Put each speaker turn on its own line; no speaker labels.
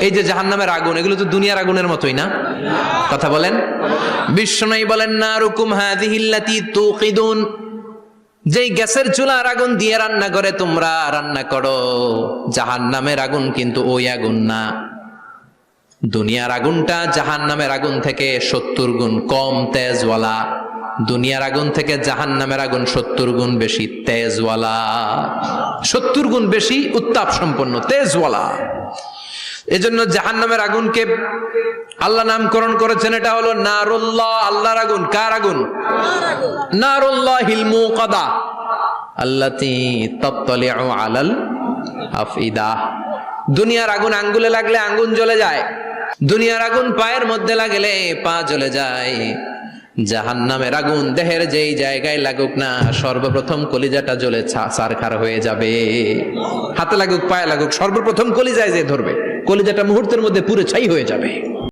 এই যে জাহান্নামের আগুন, এগুলো তো দুনিয়ার আগুনের মতোই না? কথা বলেন। বিশ্ব বিশ্বনয়ী বলেন না রুকুম হাদিহিল্লাতি তুকিদুন যেই গ্যাসের চুলার আগুন দিয়ে রান্না করে, তোমরা রান্না করো। জাহান্নামের আগুন কিন্তু ওই আগুন না। দুনিয়ার আগুনটা জাহান নামের আগুন থেকে সত্তর গুণ কম তেজওয়ালা। দুনিয়ার আগুন থেকে জাহান নামের আগুন সত্তর গুণ বেশি তেজওয়ালা। সত্তর গুণ বেশি উত্তাপ সম্পন্ন তেজওয়ালা। এজন্য জাহান নামের আগুনকে আল্লাহ নামকরণ করেছেন, এটা হলো নারুল্লাহ, আল্লাহর আগুন। কার আগুন? নারুল্লাহ হিলমু কদা আল্লাতি তত্তলিউ আলাল আফিদা দুনিয়ার আগুন আঙ্গুলে লাগলে আঙ্গুন জ্বলে যায়। দুনিয়ার আগুন পায়ের মধ্যে লাগলে পা জ্বলে যায়। জাহান্নামের আগুন দেহের যেই জায়গায় লাগুক না, সর্বপ্রথম কলিজাটা জ্বলে সারখার হয়ে যাবে। হাতে লাগুক, পায়ে লাগুক, সর্বপ্রথম কলিজায় যে ধরবে। কলিজাটা মুহূর্তের মধ্যে পুরো ছাই হয়ে যাবে।